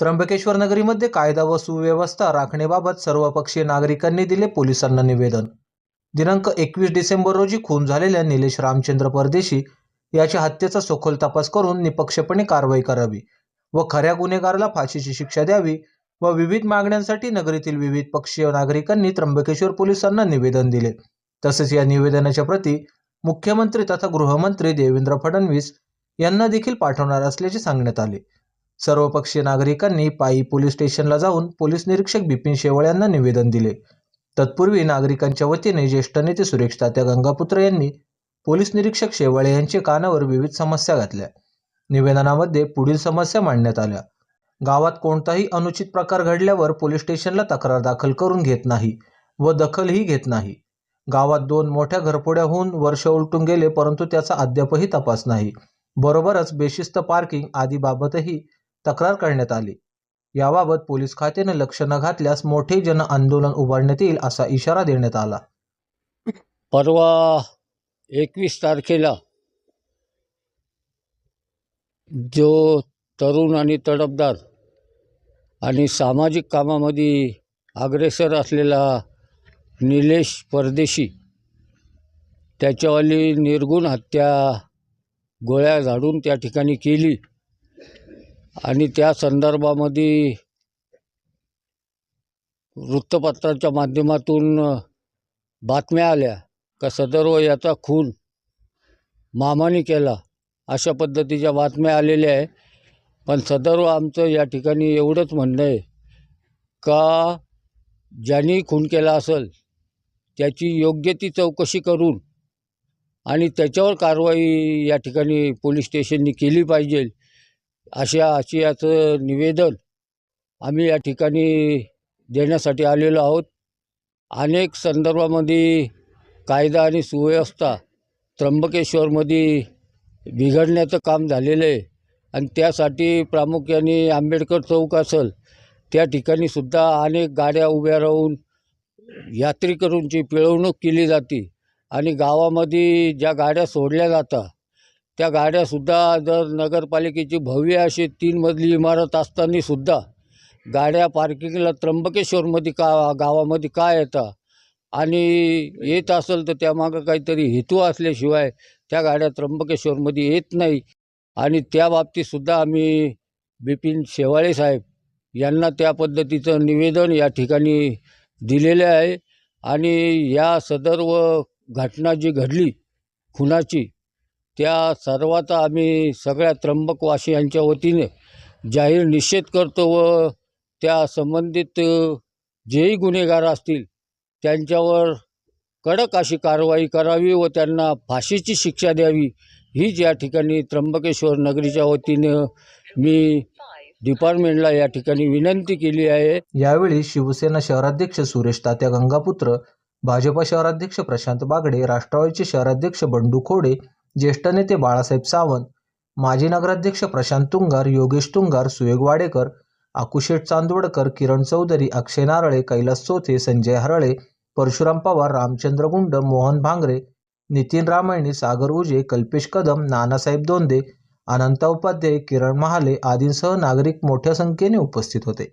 त्र्यंबकेश्वर नगरीमध्ये कायदा व सुव्यवस्था राखण्याबाबत सर्वपक्षीय नागरिकांनी दिले पोलिसांना निवेदन. दिनांक एकवीस डिसेंबर रोजी खून झालेल्या निलेश रामचंद्र परदेशी याच्या हत्येचा सखोल तपास करून निपक्षपणे कारवाई करावी व खऱ्या गुन्हेगाराला फाशीची शिक्षा द्यावी व विविध मागण्यांसाठी नगरीतील विविध पक्षीय नागरिकांनी त्र्यंबकेश्वर पोलिसांना निवेदन दिले. तसेच या निवेदनाच्या प्रती मुख्यमंत्री तथा गृहमंत्री देवेंद्र फडणवीस यांना देखील पाठवणार असल्याचे सांगण्यात आले. सर्वपक्षीय नागरिकांनी पायी पोलीस स्टेशनला जाऊन पोलीस निरीक्षक बिपिन शेवळ यांना निवेदन दिले. तत्पूर्वी नागरिकांच्या वतीने ज्येष्ठ नेते सुरेश तात्या गंगापुत्र यांनी पोलीस निरीक्षक शेवाळे यांचे कानावर विविध समस्या घातल्या. निवेदनामध्ये पुढील समस्या मांडण्यात आल्या. गावात कोणताही अनुचित प्रकार घडल्यावर पोलीस स्टेशनला तक्रार दाखल करून घेत नाही व दखलही घेत नाही. गावात दोन मोठ्या घरफोड्या होऊन वर्ष उलटून गेले परंतु त्याचा अद्यापही तपास नाही. बरोबरच बेशिस्त पार्किंग आदीबाबतही तक्रार करण्यात आली. याबाबत पोलीस खात्याने लक्ष न घातल्यास मोठे जन आंदोलन उभारण्यात येईल असा इशारा देण्यात आला. परवा एकवीस तारखेला जो तरुण आणि तडफदार आणि सामाजिक कामामध्ये अग्रेसर असलेला निलेश परदेशी. त्याच्यावाली निर्गुण हत्या गोळ्या झाडून त्या ठिकाणी केली. आणि त्या संदर्भामध्ये वृत्तपत्राच्या माध्यमातून बातम्या आल्या का सदर्व याचा खून मामाने केला अशा पद्धतीच्या बातम्या आलेल्या आहे पण सदर्व आमचं या ठिकाणी एवढंच म्हणणं आहे का ज्यांनी खून केला असेल त्याची योग्य ती चौकशी करून आणि त्याच्यावर कारवाई या ठिकाणी पोलीस स्टेशननी केली पाहिजे. अशा आशयाचं निवेदन आम्ही या ठिकाणी देण्यासाठी आलेलो आहोत. अनेक संदर्भामध्ये कायदा आणि सुव्यवस्था त्र्यंबकेश्वरमध्ये बिघडण्याचं काम झालेलं आहे आणि त्यासाठी प्रामुख्याने आंबेडकर चौक असेल त्या ठिकाणी सुद्धा अनेक गाड्या उभ्या राहून यात्रेकरूंची पिळवणूक केली जाते आणि गावामध्ये ज्या गाड्या सोडल्या जातात त्या गाड्यासुद्धा जर नगरपालिकेची भव्य अशी तीन मजली इमारत असताना सुद्धा गाड्या पार्किंगला त्र्यंबकेश्वरमध्ये का गावामध्ये का येतात? आणि येत असेल तर त्यामागं काहीतरी हेतू असल्याशिवाय त्या गाड्या त्र्यंबकेश्वरमध्ये येत नाही. आणि त्या बाबतीतसुद्धा आम्ही बिपिन शेवाळे साहेब यांना त्या पद्धतीचं निवेदन या ठिकाणी दिलेले आहे. आणि या सदर्व घटना जी घडली खुनाची त्या सर्वाचा आम्ही सगळ्या त्र्यंबकवासियांच्या वतीने जाहीर निषेध करतो व त्या संबंधित जेही गुन्हेगार असतील त्यांच्यावर कडक अशी कारवाई करावी व त्यांना फाशीची शिक्षा द्यावी. हीच या ठिकाणी त्र्यंबकेश्वर नगरीच्या वतीनं मी डिपार्टमेंटला या ठिकाणी विनंती केली आहे. यावेळी शिवसेना शहराध्यक्ष सुरेश तात्या गंगापुत्र भाजपा शहराध्यक्ष प्रशांत बागडे राष्ट्रवादीचे शहराध्यक्ष बंडू खोडे ज्येष्ठ नेते बाळासाहेब सावंत माजी नगराध्यक्ष प्रशांत तुंगार योगेश तुंगार सुयोग वाडेकर आकुशेठ चांदवडकर किरण चौधरी अक्षय नारळे कैलास चोथे संजय हरळे परशुराम पवार रामचंद्र गुंड मोहन भांगरे नितीन रामायणी सागर उजे कल्पेश कदम नानासाहेब दोंदे अनंता उपाध्याय किरण महाले आदींसह नागरिक मोठ्या संख्येने उपस्थित होते.